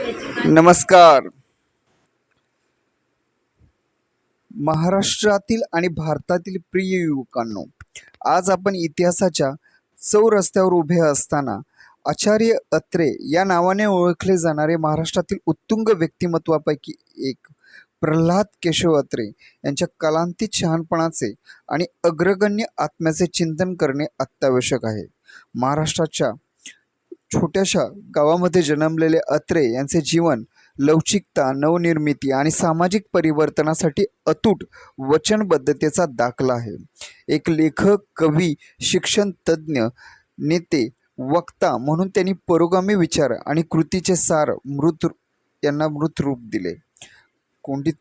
नमस्कार. महाराष्ट्रातील आणि भारतातील प्रिय युवकांनो आज आपण इतिहासाच्या चौरस्त्यावर उभे असताना आचार्य अत्रे या नावाने ओळखले जाणारे महाराष्ट्रातील उत्तुंग व्यक्तिमत्वापैकी एक प्रल्हाद केशव अत्रे यांच्या कलांतित शहाणपणाचे आणि अग्रगण्य आत्म्याचे चिंतन करणे अत्यावश्यक आहे. महाराष्ट्राच्या छोट्याशा गावामध्ये जन्मलेले अत्रे यांचे जीवन लवचिकता नवनिर्मिती आणि सामाजिक परिवर्तनासाठी अतूट वचनबद्धतेचा दाखला आहे. एक लेखक कवी शिक्षण तज्ज्ञ नेते वक्ता म्हणून त्यांनी परोगामी विचार आणि कृतीचे सार मृत यांना मृत रूप दिले. कोंडीत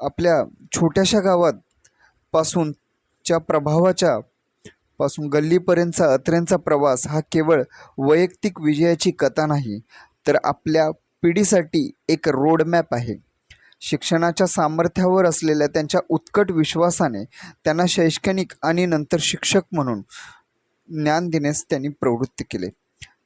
आपल्या छोट्याशा गावात पासूनच्या प्रभावाच्या पासून गल्लीपर्यंतचा अत्र्यांचा प्रवास हा केवळ वैयक्तिक विजयाची कथा नाही तर आपल्या पिढीसाठी एक रोडमॅप आहे. शिक्षणाच्या सामर्थ्यावर असलेल्या त्यांच्या उत्कट विश्वासाने त्यांना शैक्षणिक आणि नंतर शिक्षक म्हणून ज्ञान देण्यास त्यांनी प्रवृत्त केले.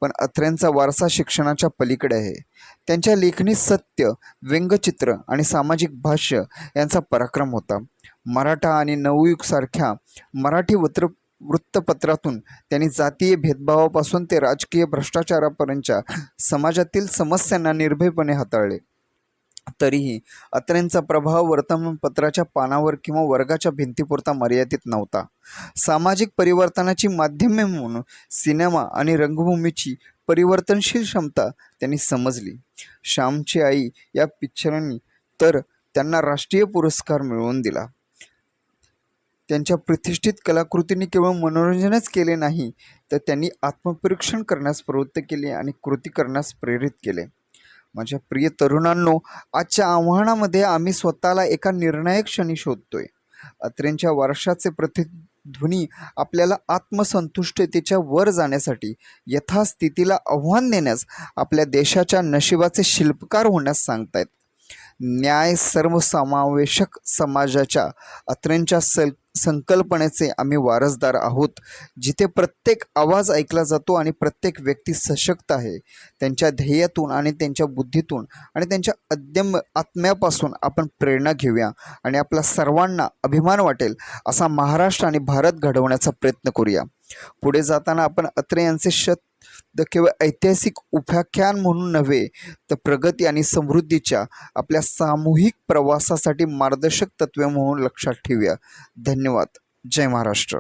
पण अत्र्यांचा वारसा शिक्षणाच्या पलीकडे आहे. त्यांच्या लेखणी सत्य व्यंगचित्र आणि सामाजिक भाष्य यांचा पराक्रम होता. मराठा आणि नवयुगसारख्या मराठी वृत्त वृत्तपत्रातून. त्यांनी जातीय भेदभावापासून ते राजकीय भ्रष्टाचारापर्यंतच्या समाजातील समस्यांना निर्भयपणे हाताळले. तरीही अत्र्यांचा प्रभाव वर्तमानपत्राच्या पानावर किंवा वर्गाच्या भिंतीपुरता मर्यादित नव्हता. सामाजिक परिवर्तनाची माध्यमे म्हणून सिनेमा आणि रंगभूमीची परिवर्तनशील क्षमता त्यांनी समजली. श्यामची आई या पिक्चरांनी तर त्यांना राष्ट्रीय पुरस्कार मिळवून दिला. त्यांच्या प्रतिष्ठित कलाकृतींनी केवळ मनोरंजनच केले नाही तर त्यांनी आत्मपरीक्षण करण्यास प्रवृत्त केले आणि कृती करण्यास प्रेरित केले. माझ्या प्रिय तरुणांनो आजच्या आव्हानामध्ये आम्ही स्वतःला एका निर्णायक क्षणी शोधतोय. अत्रेंच्या वर्षाचे प्रतिध्वनी आपल्याला आत्मसंतुष्टतेच्या वर जाण्यासाठी यथास्थितीला आव्हान देण्यास आपल्या देशाच्या नशिबाचे शिल्पकार होण्यास सांगतायत. न्याय सर्वसमावेशक समाजाच्या अत्र्यांच्या सल संकल्पनेचे आम्ही वारसदार आहोत. जिथे प्रत्येक आवाज ऐकला जातो आणि प्रत्येक व्यक्ती सशक्त आहे. त्यांच्या ध्येयातून आणि त्यांच्या बुद्धीतून आणि त्यांच्या अद्यम आत्म्यापासून आपण प्रेरणा घेऊया आणि आपला सर्वांना अभिमान वाटेल असा महाराष्ट्र आणि भारत घडवण्याचा प्रयत्न करूया. पुढे जाताना आपण अत्रे यांचे शत द केवळ ऐतिहासिक उपाख्यान म्हणून नव्हे तर प्रगती आणि समृद्धीच्या आपल्या सामूहिक प्रवासासाठी मार्गदर्शक तत्त्वे म्हणून लक्षात ठेवूया. धन्यवाद. जय महाराष्ट्र.